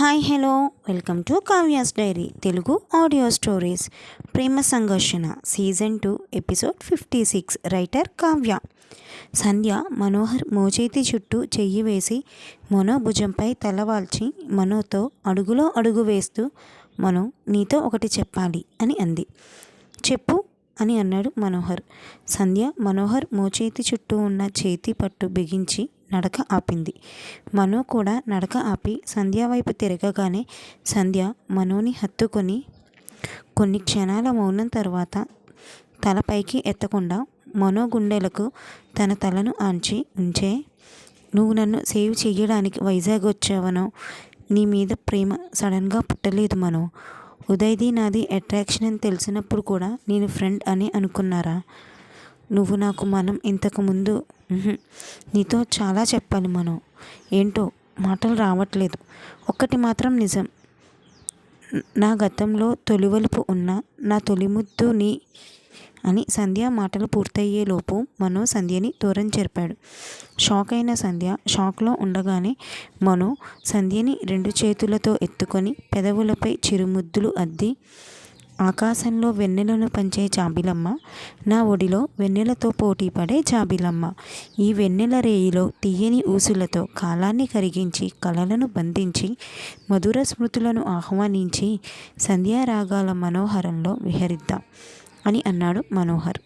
Hi hello. Welcome to Kavya's diary Telugu audio stories. ప్రేమ సంఘర్షణ season two episode fifty six writer Kavya. Sandhya Manohar మోచేతి చుట్టూ చెయ్యి వేసి మనో భుజంపై తలవాల్చి మనోతో అడుగులో అడుగు వేస్తూ మనో నీతో ఒకటి చెప్పాలి అని అంది. చెప్పు అని అన్నాడు మనోహర్. సంధ్య మనోహర్ మోచేతి చుట్టూ ఉన్న చేతి పట్టు బిగించి నడక ఆపింది. మనో కూడా నడక ఆపి సంధ్య వైపు తిరగగానే సంధ్య మనోని హత్తుకొని కొన్ని క్షణాల మౌనం తర్వాత తలపైకి ఎత్తకుండా మనో గుండెలకు తన తలను ఆంచి ఉంచే నువ్వు నన్ను సేవ్ చేయడానికి వైజాగ్ వచ్చావనో నీ మీద ప్రేమ సడన్గా పుట్టలేదు మనో. ఉదయ్ది నాది అట్రాక్షన్ అని తెలిసినప్పుడు కూడా నేను ఫ్రెండ్ అని అనుకున్నారా? నువ్వు నాకు మనం ఇంతకుముందు నీతో చాలా చెప్పాలి మనం. ఏంటో మాటలు రావట్లేదు. ఒక్కటి మాత్రం నిజం. నా గతంలో తొలివలుపు ఉన్న నా తొలిముద్దు నీ అని సంధ్య మాటలు పూర్తయ్యేలోపు మనో సంధ్యని దూరం చెరిపాడు షాక్ అయిన సంధ్య షాక్లో ఉండగానే మనో సంధ్యని రెండు చేతులతో ఎత్తుకొని పెదవులపై చిరుముద్దులు అద్ది ఆకాశంలో వెన్నెలను పంచే జాబిలమ్మ నా ఒడిలో వెన్నెలతో పోటీ పడే జాబిలమ్మ. ఈ వెన్నెల రేయిలో తీయని ఊసులతో కాలాన్ని కరిగించి కళలను బంధించి మధుర స్మృతులను ఆహ్వానించి సంధ్యారాగాల మనోహరంలో విహరిద్దాం అని అన్నాడు మనోహర్.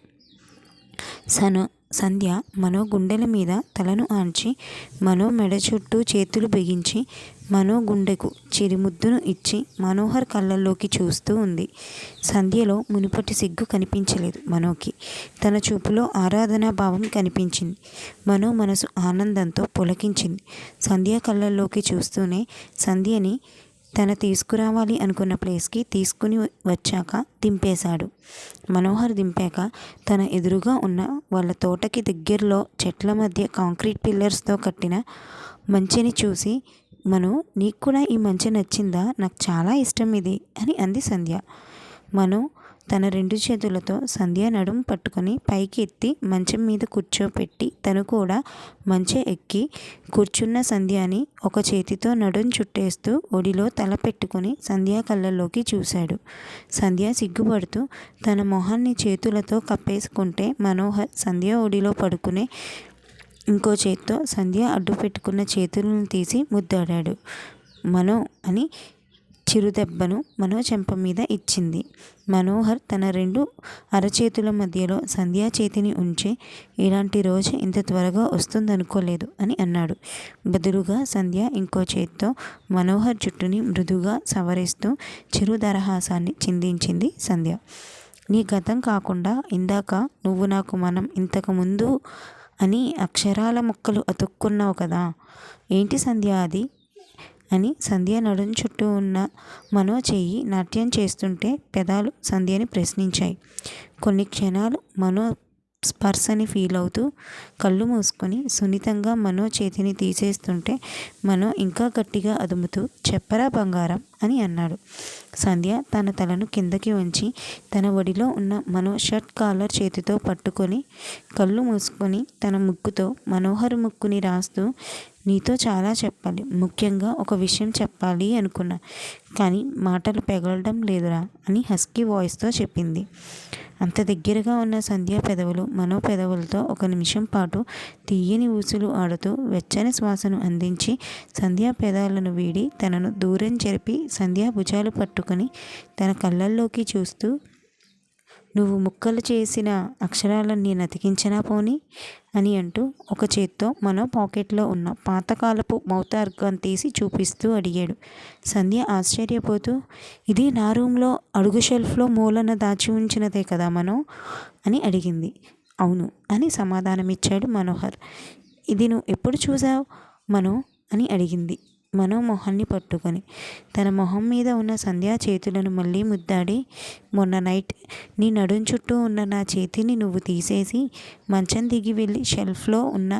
సను సంధ్య మనో గుండెల మీద తలను ఆంచి మనో మెడ చుట్టూ చేతులు బిగించి మనో గుండెకు చిరుముద్దును ఇచ్చి మనోహర్ కళ్ళల్లోకి చూస్తూ ఉంది. సంధ్యలో మునుపటి సిగ్గు కనిపించలేదు మనోకి. తన చూపులో ఆరాధనా భావం కనిపించింది. మనో మనసు ఆనందంతో పులకించింది. సంధ్య కళ్ళల్లోకి చూస్తూనే సంధ్యని తన తీసుకురావాలి అనుకున్న ప్లేస్కి తీసుకుని వచ్చాక దింపేశాడు. మనోహర్ దింపాక తన ఎదురుగా ఉన్న వాళ్ళ తోటకి దగ్గరలో చెట్ల మధ్య కాంక్రీట్ పిల్లర్స్తో కట్టిన మంచిని చూసి మను నీకు కూడా ఈ మంచి నచ్చిందా? నాకు చాలా ఇష్టం ఇది అని అంది సంధ్య. మను తన రెండు చేతులతో సంధ్య నడుం పట్టుకొని పైకి ఎత్తి మంచం మీద కూర్చోపెట్టి తను కూడా మంచె ఎక్కి కూర్చున్న సంధ్యాని ఒక చేతితో నడుం చుట్టేస్తూ ఒడిలో తల పెట్టుకుని సంధ్యా కళ్ళల్లోకి చూశాడు. సంధ్య సిగ్గుపడుతూ తన మొహాన్ని చేతులతో కప్పేసుకుంటే మనోహర్ సంధ్య ఒడిలో పడుకునే ఇంకో చేత్తో సంధ్య అడ్డు పెట్టుకున్న చేతులను తీసి ముద్దాడాడు. మనో అని చిరుదెబ్బను మనో చెంప మీద ఇచ్చింది. మనోహర్ తన రెండు అరచేతుల మధ్యలో సంధ్యా చేతిని ఉంచి ఇలాంటి రోజు ఇంత త్వరగా వస్తుందనుకోలేదు అని అన్నాడు. బదులుగా సంధ్య ఇంకో చేత్తో మనోహర్ జుట్టుని మృదుగా సవరిస్తూ చిరు దరహాసాన్ని చిందించింది సంధ్య. నీ గతం కాకుండా ఇందాక నువ్వు నాకు మనం ఇంతకు ముందు అని అక్షరాల ముక్కలు అతుక్కున్నావు కదా. ఏంటి సంధ్య అది? అని సంధ్య నడుం చుట్టూ ఉన్న మనో చెయ్యి నాట్యం చేస్తుంటే పెదాలు సంధ్యని ప్రశ్నించాయి. కొన్ని క్షణాలు మనో స్పర్శని ఫీల్ అవుతూ కళ్ళు మూసుకొని సున్నితంగా మనో చేతిని తీసేస్తుంటే మనో ఇంకా గట్టిగా అదుముతూ చెప్పరా బంగారం అని అన్నాడు. సంధ్య తన తలను కిందకి వంచి తన ఒడిలో ఉన్న మనో షర్ట్ కాలర్ చేతితో పట్టుకొని కళ్ళు మూసుకొని తన ముక్కుతో మనోహర్ ముక్కుని రాస్తూ నీతో చాలా చెప్పాలి. ముఖ్యంగా ఒక విషయం చెప్పాలి అనుకున్నా. కానీ మాటలు పెగలడం లేదురా అని హస్కీ వాయిస్తో చెప్పింది. అంత దగ్గరగా ఉన్న సంధ్య పెదవులు మనో పెదవులతో ఒక నిమిషం పాటు తీయని ఊసులు ఆడుతూ వెచ్చని శ్వాసను అందించి సంధ్యా పెదాలను వీడి తనను దూరం జరిపి సంధ్యా భుజాలు పట్టుకొని తన కళ్ళల్లోకి చూస్తూ నువ్వు ముక్కలు చేసిన అక్షరాలను నేను అతికించినా అని అంటూ ఒక చేత్తో మన పాకెట్లో ఉన్న పాతకాలపు మౌతార్గాన్ తీసి చూపిస్తూ అడిగాడు. సంధ్య ఆశ్చర్యపోతూ ఇది నా రూమ్లో అడుగు షెల్ఫ్లో మూలన దాచి ఉంచినదే కదా మనం? అని అడిగింది. అవును అని సమాధానమిచ్చాడు మనోహర్. ఇది నువ్వు ఎప్పుడు చూసావు? మనో? అని అడిగింది. మనో మొహాన్ని పట్టుకొని. తన మొహం మీద ఉన్న సంధ్యా చేతులను మళ్ళీ ముద్దాడి మొన్న నైట్ నీ నడుం చుట్టూ ఉన్న నా చేతిని నువ్వు తీసేసి మంచం దిగి వెళ్ళి షెల్ఫ్లో ఉన్న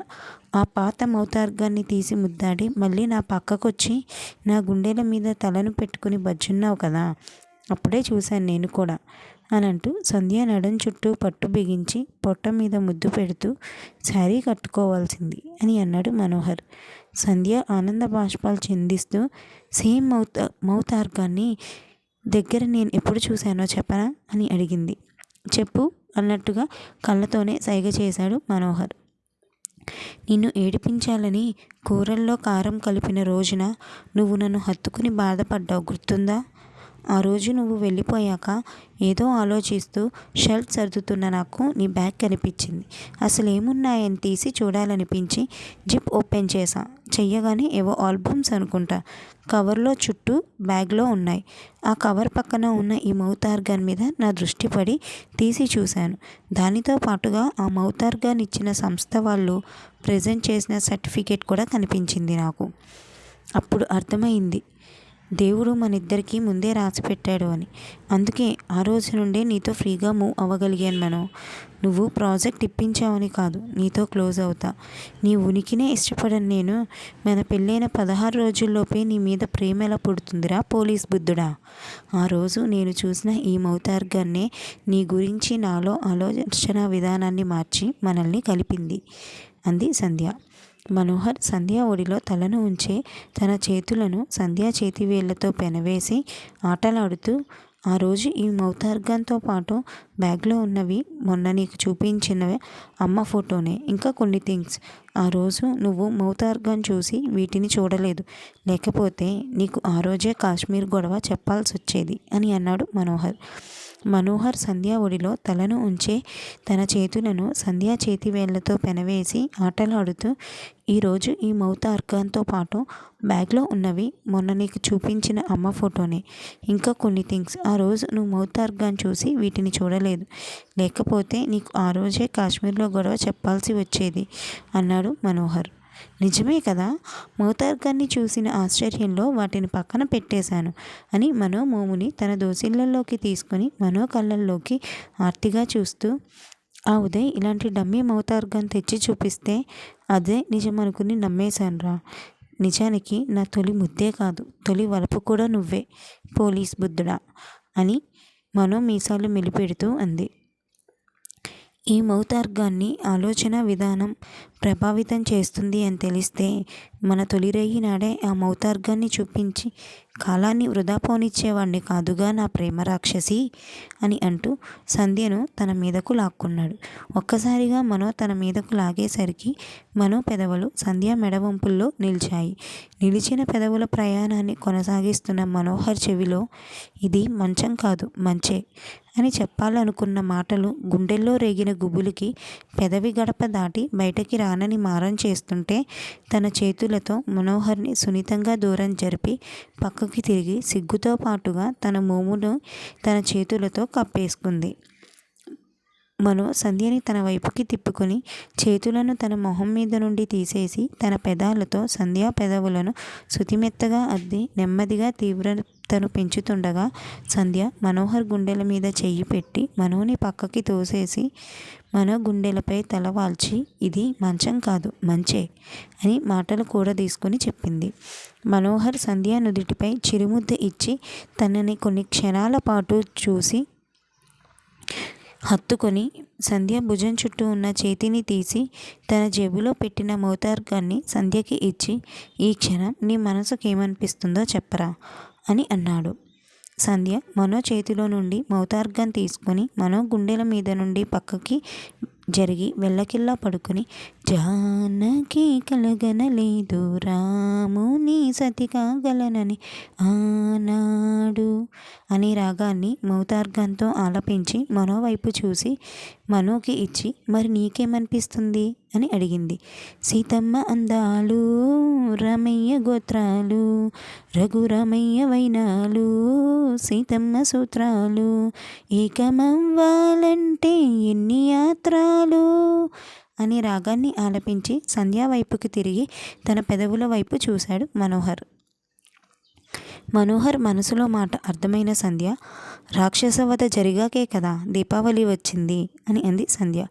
ఆ పాత మౌతార్గాన్ని తీసి ముద్దాడి మళ్ళీ నా పక్కకొచ్చి నా గుండెల మీద తలను పెట్టుకుని బజ్జున్నావు కదా అప్పుడే చూశాను నేను కూడా అని అంటూ సంధ్య నడం చుట్టూ పట్టు బిగించి పొట్ట మీద ముద్దు పెడుతూ శారీ కట్టుకోవాల్సింది అని అన్నాడు మనోహర్. సంధ్య ఆనంద బాష్పాలు చిందిస్తూ సేమ్ మౌత్ మౌతార్గాన్ని దగ్గర నేను ఎప్పుడు చూశానో చెప్పనా? అని అడిగింది. చెప్పు అన్నట్టుగా కళ్ళతోనే సైగ చేశాడు మనోహర్. నిన్ను ఏడిపించాలని కూరల్లో కారం కలిపిన రోజున నువ్వు నన్ను హత్తుకుని బాధపడ్డావు గుర్తుందా? ఆ రోజు నువ్వు వెళ్ళిపోయాక ఏదో ఆలోచిస్తూ షెల్ఫ్ సర్దుతున్న నాకు నీ బ్యాగ్ కనిపించింది. అసలు ఏమున్నాయని తీసి చూడాలనిపించి జిప్ ఓపెన్ చేశా. చెయ్యగానే ఏవో ఆల్బమ్స్ అనుకుంటా. కవర్లో చుట్టూ బ్యాగ్లో ఉన్నాయి. ఆ కవర్ పక్కన ఉన్న ఈ మౌతార్గన్ మీద నా దృష్టి పడి తీసి చూశాను. దానితో పాటుగా ఆ మౌతార్గన్ ఇచ్చిన సంస్థ వాళ్ళు ప్రజెంట్ చేసిన సర్టిఫికేట్ కూడా కనిపించింది నాకు. అప్పుడు అర్థమైంది. దేవుడు మన ఇద్దరికీ ముందే రాసి పెట్టాడు అని. అందుకే ఆ రోజు నుండే నీతో ఫ్రీగా మూవ్ అవ్వగలిగాను మనం. నువ్వు ప్రాజెక్ట్ ఇప్పించావని కాదు నీతో క్లోజ్ అవుతా. నీ ఉనికినే ఇష్టపడను నేను. మన పెళ్ళైన పదహారు రోజుల్లోపే నీ మీద ప్రేమ ఎలా పుడుతుందిరా పోలీస్ బుద్ధుడా? ఆ రోజు నేను చూసిన ఈ మౌతార్గాన్నే నీ గురించి నాలో ఆలోచన విధానాన్ని మార్చి మనల్ని కలిపింది అంది సంధ్య. మనోహర్ సంధ్య ఒడిలో తలను ఉంచి తన చేతులను సంధ్య చేతివేళ్ళతో పెనవేసి ఆటలాడుతూ ఆ రోజు ఈ మౌతార్గంతో పాటు బ్యాగ్లో ఉన్నవి మొన్న నీకు చూపించినవి అమ్మ ఫోటోనే. ఇంకా కొన్ని థింగ్స్. ఆ రోజు నువ్వు మౌతార్గం చూసి వీటిని చూడలేదు. లేకపోతే నీకు ఆ రోజే కాశ్మీర్ గొడవ చెప్పాల్సి వచ్చేది అని అన్నాడు మనోహర్. మనోహర్ సంధ్యా ఒడిలో తలను ఉంచే తన చేతులను సంధ్యా చేతివేళ్ళతో పెనవేసి ఆటలాడుతూ ఈరోజు ఈ మౌత అర్కాన్తో పాటు బ్యాగ్లో ఉన్నవి మొన్న నీకు చూపించిన అమ్మ ఫోటోనే. ఇంకా కొన్ని థింగ్స్. ఆ రోజు నువ్వు మౌత అర్గాన్ చూసి వీటిని చూడలేదు. లేకపోతే నీకు ఆ రోజే కాశ్మీర్లో గొడవ చెప్పాల్సి వచ్చేది అన్నాడు మనోహర్. నిజమే కదా? మోతార్గాన్ని చూసిన ఆశ్చర్యంలో వాటిని పక్కన పెట్టేశాను అని మనోమోముని తన దోసిళ్ళలోకి తీసుకొని మనో కళ్ళల్లోకి ఆర్తిగా చూస్తూ ఆ ఉదయ్ ఇలాంటి డమ్మీ మౌతార్గాన్ తెచ్చి చూపిస్తే అదే నిజం అనుకుని నమ్మేశానురా నిజానికి నా తొలి ముద్దే కాదు తొలి వలపు కూడా నువ్వే పోలీస్ బుద్ధుడా అని మనో మీసాలు మెలిపెడుతూ అంది. ఈ మౌతార్గాన్ని ఆలోచన విధానం ప్రభావితం చేస్తుంది అని తెలిస్తే మన తొలిరేయి నాడే ఆ మౌతార్గాన్ని చూపించి కాలాన్ని వృధా పోనిచ్చేవాడిని కాదుగా నా ప్రేమ రాక్షసి అని అంటూ సంధ్యను తన మీదకు లాక్కున్నాడు. ఒక్కసారిగా మనో తన మీదకు లాగేసరికి మనో పెదవులు సంధ్య మెడవంపుల్లో నిలిచాయి. నిలిచిన పెదవుల ప్రయాణాన్ని కొనసాగిస్తున్న మనోహర్ చెవిలో ఇది మంచం కాదు మంచే అని చెప్పాలనుకున్న మాటలు గుండెల్లో రేగిన గుబులికి పెదవి గడప దాటి బయటకి నాన్నని మారం చేస్తుంటే తన చేతులతో మనోహర్ని సున్నితంగా దూరం జరిపి పక్కకి తిరిగి సిగ్గుతో పాటుగా తన మోమును తన చేతులతో కప్పేసుకుంది. మను సంధ్యని తన వైపుకి తిప్పుకొని చేతులను తన మొహం మీద నుండి తీసేసి తన పెదాలతో సంధ్యా పెదవులను శుతిమెత్తగా అద్ది నెమ్మదిగా తీవ్రతను పెంచుతుండగా సంధ్య మనోహర్ గుండెల మీద చెయ్యి పెట్టి మనోని పక్కకి తోసేసి మనో గుండెలపై తల వాల్చి ఇది మంచం కాదు మంచే అని మాటలు కూడా తీసుకొని చెప్పింది. మనోహర్ సంధ్య నుదిటిపై చిరుముద్ద ఇచ్చి తనని కొన్ని క్షణాల పాటు చూసి హత్తుకొని సంధ్య భుజం చుట్టూ ఉన్న చేతిని తీసి తన జేబులో పెట్టిన మోతార్గాన్ని సంధ్యకి ఇచ్చి ఈ క్షణం నీ మనసుకు ఏమనిపిస్తుందో చెప్పరా అని అన్నాడు. సంధ్య మనో చేతిలో నుండి మౌతార్గం తీసుకొని మనో గుండెల మీద నుండి పక్కకి జరిగి వెళ్ళకిల్లా పడుకుని జానకి కలగనలేదు రాముని సతి కాగలనని ఆనాడు అనే రాగాన్ని మౌతార్గంతో ఆలపించి మనోవైపు చూసి మనోకి ఇచ్చి మరి నీకేమనిపిస్తుంది? అని అడిగింది. సీతమ్మ అందాలు రమయ్య గోత్రాలు రఘురమయ్య వైనాలు సీతమ్మ సూత్రాలు ఏకమవ్వాలంటే ఎన్ని యాత్రాలు? అని రాగాన్ని ఆలపించి సంధ్యా వైపుకి తిరిగి తన పెదవుల వైపు చూశాడు మనోహర్. మనోహర్ మనసులో మాట అర్థమైన సంధ్య రాక్షసవధ జరిగాకే కదా దీపావళి వచ్చింది అని అంది సంధ్య.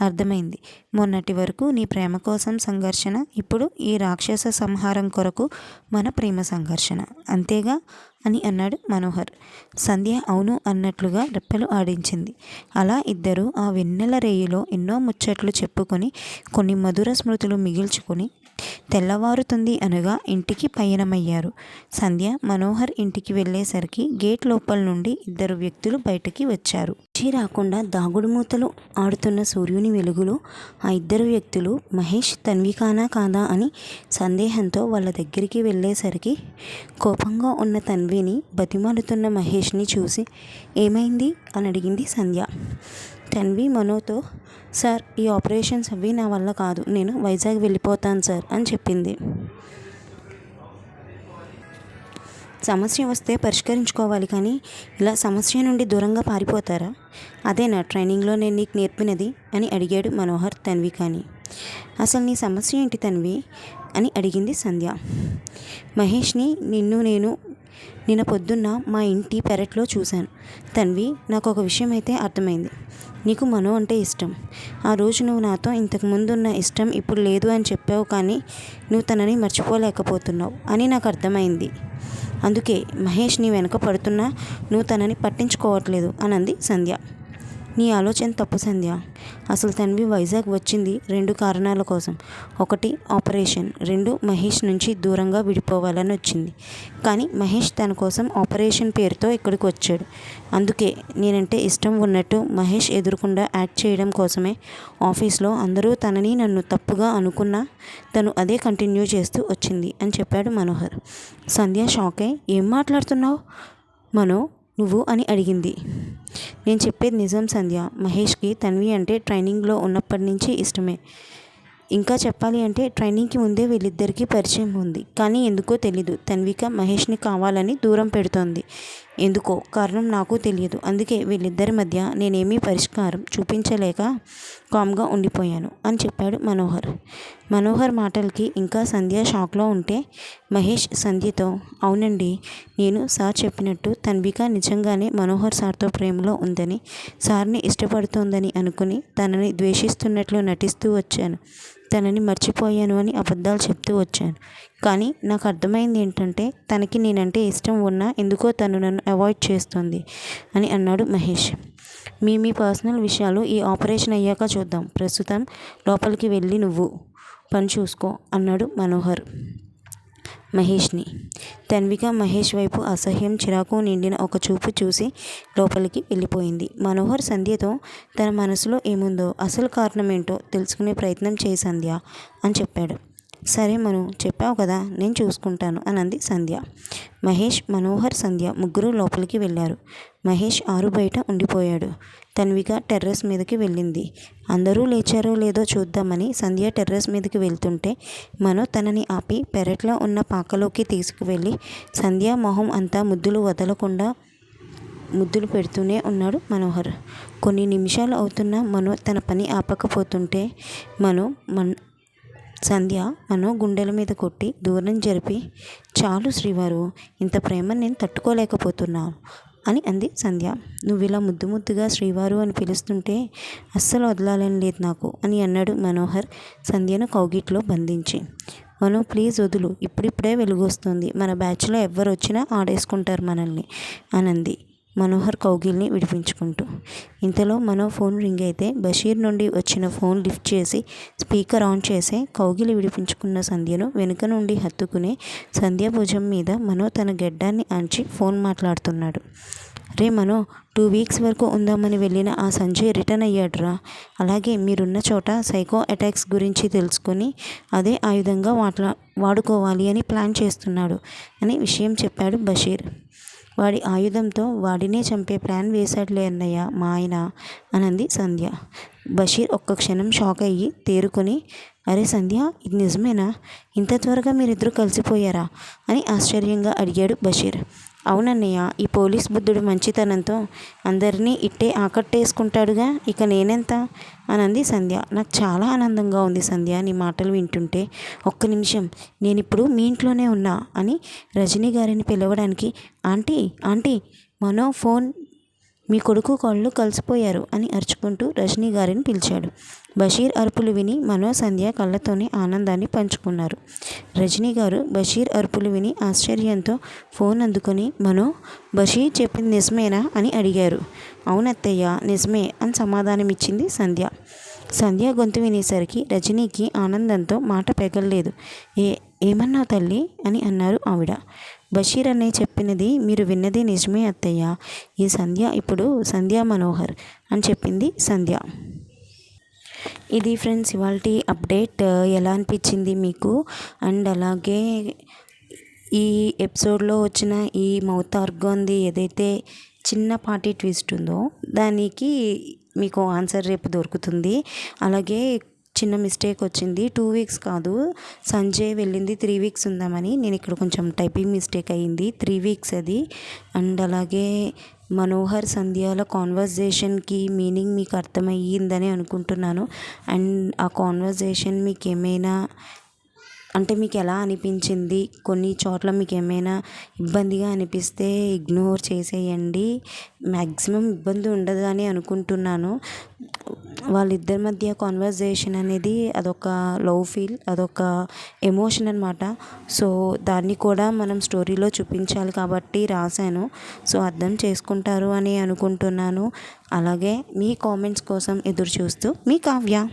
అర్థమైంది. మొన్నటి వరకు నీ ప్రేమ కోసం సంఘర్షణ ఇప్పుడు ఈ రాక్షస సంహారం కొరకు మన ప్రేమ సంఘర్షణ. అంతేగా? అని అన్నాడు మనోహర్. సంధ్య అవును అన్నట్లుగా రెప్పలు ఆడించింది. అలా ఇద్దరు ఆ వెన్నెల రేయిలో ఎన్నో ముచ్చట్లు చెప్పుకొని కొన్ని మధుర స్మృతులు మిగిల్చుకొని తెల్లవారుతుంది అనగా ఇంటికి పయనమయ్యారు. సంధ్య మనోహర్ ఇంటికి వెళ్ళేసరికి గేట్ లోపల నుండి ఇద్దరు వ్యక్తులు బయటకి వచ్చారు. వచ్చి రాకుండా దాగుడు మూతలు ఆడుతున్న సూర్యుని వెలుగులో ఆ ఇద్దరు వ్యక్తులు మహేష్ తన్వికానా కాదా అని సందేహంతో వాళ్ళ దగ్గరికి వెళ్ళేసరికి కోపంగా ఉన్న తన్విని బతిమాలుతున్న మహేష్ని చూసి ఏమైంది? అని అడిగింది సంధ్య. తన్వి మనోతో సార్ ఈ ఆపరేషన్స్ అవి నా వల్ల కాదు. నేను వైజాగ్ వెళ్ళిపోతాను సార్ అని చెప్పింది. సమస్య వస్తే పరిష్కరించుకోవాలి కానీ ఇలా సమస్య నుండి దూరంగా పారిపోతారా? అదే నా ట్రైనింగ్లో నేను నీకు నేర్పినది? అని అడిగాడు మనోహర్ తన్వి కానీ. అసలు నీ సమస్య ఏంటి తన్వి? అని అడిగింది సంధ్య. మహేష్ని నిన్ను నేను నిన్న పొద్దున్న మా ఇంటి పెరట్లో చూశాను. తన్వి నాకు ఒక విషయం అయితే అర్థమైంది. నీకు మనో అంటే ఇష్టం. ఆ రోజు నువ్వు నాతో ఇంతకు ముందున్న ఇష్టం ఇప్పుడు లేదు అని చెప్పావు కానీ నువ్వు తనని మర్చిపోలేకపోతున్నావు అని నాకు అర్థమైంది. అందుకే మహేష్ నీ వెనక పడుతున్నా నువ్వు తనని పట్టించుకోవట్లేదు అనంది సంధ్య. నీ ఆలోచన తప్పు సంధ్య. అసలు తన్వి వైజాగ్ వచ్చింది రెండు కారణాల కోసం. ఒకటి ఆపరేషన్. రెండు మహేష్ నుంచి దూరంగా విడిపోవాలని వచ్చింది. కానీ మహేష్ తన కోసం ఆపరేషన్ పేరుతో ఇక్కడికి వచ్చాడు. అందుకే నేనంటే ఇష్టం ఉన్నట్టు మహేష్ ఎదురకుండా యాక్ట్ చేయడం కోసమే ఆఫీస్లో అందరూ తనని నన్ను తప్పుగా అనుకున్నా తను అదే కంటిన్యూ చేస్తూ వచ్చింది అని చెప్పాడు మనోహర్. సంధ్య షాక్ అయి ఏం మాట్లాడుతున్నావు? మనో నువ్వు అని అడిగింది. నేను చెప్పేది నిజం సంధ్య. మహేష్కి తన్వి అంటే ట్రైనింగ్లో ఉన్నప్పటి నుంచి ఇష్టమే. ఇంకా చెప్పాలి అంటే ట్రైనింగ్కి ముందే వీళ్ళిద్దరికీ పరిచయం ఉంది. కానీ ఎందుకో తెలీదు. తన్విక మహేష్ని కావాలని దూరం పెడుతోంది. ఎందుకో కారణం నాకు తెలియదు. అందుకే వీళ్ళిద్దరి మధ్య నేనేమీ పరిష్కారం చూపించలేక కామ్గా ఉండిపోయాను అని చెప్పాడు మనోహర్. మనోహర్ మాటలకి ఇంకా సంధ్య షాక్లో ఉంటే మహేష్ సంధ్యతో అవునండి నేను సార్ చెప్పినట్టు తన్విక నిజంగానే మనోహర్ సార్తో ప్రేమలో ఉందని సార్ని ఇష్టపడుతోందని అనుకుని తనని ద్వేషిస్తున్నట్లు నటిస్తూ వచ్చాను. తనని మర్చిపోయాను అని అబద్ధాలు చెప్తూ వచ్చాను. కానీ నాకు అర్థమైంది ఏంటంటే తనకి నేనంటే ఇష్టం ఉన్నా ఎందుకో తను నన్ను అవాయిడ్ చేస్తుంది అని అన్నాడు మహేష్. మీ మీ పర్సనల్ విషయాలు ఈ ఆపరేషన్ అయ్యాక చూద్దాం. ప్రస్తుతం లోపలికి వెళ్ళి నువ్వు పని చూసుకో అన్నాడు మనోహర్. మహేష్ని. తన్విక మహేష్ వైపు అసహ్యం చిరాకు నిండిన ఒక చూపు చూసి లోపలికి వెళ్ళిపోయింది. మనోహర్ సంధ్యతో తన మనసులో ఏముందో అసలు కారణం ఏంటో తెలుసుకునే ప్రయత్నం చేయి సంధ్య అని చెప్పాడు. సరే మను చెప్పావు కదా నేను చూసుకుంటాను అని అంది సంధ్య. మహేష్ మనోహర్ సంధ్య ముగ్గురు లోపలికి వెళ్ళారు. మహేష్ ఆరు బయట ఉండిపోయాడు. తన్విక టెర్రస్ మీదకి వెళ్ళింది. అందరూ లేచారో లేదో చూద్దామని సంధ్య టెర్రస్ మీదకి వెళ్తుంటే మను తనని ఆపి పెరట్లో ఉన్న పాకలోకి తీసుకువెళ్ళి సంధ్య మొహం అంతా ముద్దులు వదలకుండా ముద్దులు పెడుతూనే ఉన్నాడు మనోహర్. కొన్ని నిమిషాలు అవుతున్నా మను తన పని ఆపకపోతుంటే మను మన్ సంధ్య మనో గుండెల మీద కొట్టి దూరం జరిపి చాలు శ్రీవారు ఇంత ప్రేమ నేను తట్టుకోలేకపోతున్నాను అని అంది సంధ్య. నువ్వు ఇలా ముద్దు ముద్దుగా శ్రీవారు అని పిలుస్తుంటే అస్సలు వదలాలని లేదు నాకు అని అన్నాడు మనోహర్ సంధ్యను కౌగిట్లో బంధించి. మనో ప్లీజ్ వదులు ఇప్పుడిప్పుడే వెలుగొస్తుంది. మన బ్యాచ్లో ఎవ్వరు వచ్చినా ఆడేసుకుంటారు మనల్ని అనంది మనోహర్ కౌగిల్ని విడిపించుకుంటూ. ఇంతలో మనో ఫోన్ రింగ్ అయితే బషీర్ నుండి వచ్చిన ఫోన్ లిఫ్ట్ చేసి స్పీకర్ ఆన్ చేసి కౌగిలి విడిపించుకున్న సంధ్యను వెనుక నుండి హత్తుకునే సంధ్య భుజం మీద మనో తన గెడ్డాన్ని ఆంచి ఫోన్ మాట్లాడుతున్నాడు. రే మనో టూ వీక్స్ వరకు ఉందామని వెళ్ళిన ఆ సంజయ్ రిటర్న్ అయ్యాడురా. అలాగే మీరున్న చోట సైకో అటాక్స్ గురించి తెలుసుకొని అదే ఆయుధంగా వాట్లా వాడుకోవాలి అని ప్లాన్ చేస్తున్నాడు అని విషయం చెప్పాడు బషీర్. వాడి ఆయుధంతో వాడినే చంపే ప్లాన్ వేశాడులే అన్నయ్య మా ఆయన అనంది సంధ్య. బషీర్ ఒక్క క్షణం షాక్ అయ్యి తేరుకొని అరే సంధ్య ఇది నిజమేనా? ఇంత త్వరగా మీరిద్దరూ కలిసిపోయారా? అని ఆశ్చర్యంగా అడిగాడు బషీర్. అవునన్నయ్య ఈ పోలీస్ బుద్ధుడు మంచితనంతో అందరినీ ఇట్టే ఆకట్టేసుకుంటాడుగా? ఇక నేనెంత? అనంది సంధ్య. నాకు చాలా ఆనందంగా ఉంది సంధ్య నీ మాటలు వింటుంటే. ఒక్క నిమిషం నేను ఇప్పుడు మీ ఇంట్లోనే ఉన్నా అని రజనీ గారిని పిలవడానికి ఆంటీ ఆంటీ మనో ఫోన్ మీ కొడుకు కాళ్ళు కలిసిపోయారు అని అరుచుకుంటూ రజనీ గారిని పిలిచాడు. బషీర్ అరుపులు విని మనో సంధ్య కళ్ళతోనే ఆనందాన్ని పంచుకున్నారు. రజనీ గారు బషీర్ అరుపులు విని ఆశ్చర్యంతో ఫోన్ అందుకొని మనో బషీర్ చెప్పింది నిజమేనా? అని అడిగారు. అవునత్తయ్య నిజమే అని సమాధానమిచ్చింది సంధ్య. సంధ్య గొంతు వినేసరికి రజనీకి ఆనందంతో మాట పెగలలేదు. ఏ ఏమన్నావు తల్లి? అని అన్నారు ఆవిడ. బషీర్ అన్నయ్య చెప్పినది మీరు విన్నది నిజమే అత్తయ్య. ఈ సంధ్య ఇప్పుడు సంధ్యా మనోహర్ అని చెప్పింది సంధ్య. ఇది ఫ్రెండ్స్ ఇవాళ అప్డేట్ ఎలా అనిపించింది మీకు? అండ్ అలాగే ఈ ఎపిసోడ్లో వచ్చిన ఈ మౌత్ ఆర్గాన్ది ఏదైతే చిన్నపాటి ట్విస్ట్ ఉందో దానికి మీకు ఆన్సర్ రేపు దొరుకుతుంది. అలాగే చిన్న మిస్టేక్ వచ్చింది టూ వీక్స్ కాదు సంజయ్ వెళ్ళింది త్రీ వీక్స్ ఉందామని. నేను ఇక్కడ కొంచెం టైపింగ్ మిస్టేక్ అయ్యింది త్రీ వీక్స్ అది. అండ్ అలాగే మనోహర్ సంధ్యాల కాన్వర్జేషన్కి మీనింగ్ మీకు అర్థమయ్యిందని అనుకుంటున్నాను. అండ్ ఆ కాన్వర్జేషన్ మీకు ఏమైనా అంటే మీకు ఎలా అనిపించింది? కొన్ని చోట్ల మీకు ఏమైనా ఇబ్బందిగా అనిపిస్తే ఇగ్నోర్ చేసేయండి. మ్యాక్సిమం ఇబ్బంది ఉండదు అని అనుకుంటున్నాను. వాళ్ళిద్దరి మధ్య కాన్వర్జేషన్ అనేది అదొక లవ్ ఫీల్ అదొక ఎమోషన్ అనమాట సో దాన్ని కూడా మనం స్టోరీలో చూపించాలి కాబట్టి రాశాను. సో అర్థం చేసుకుంటారు అని అనుకుంటున్నాను. అలాగే మీ కామెంట్స్ కోసం ఎదురు చూస్తూ మీ కావ్య.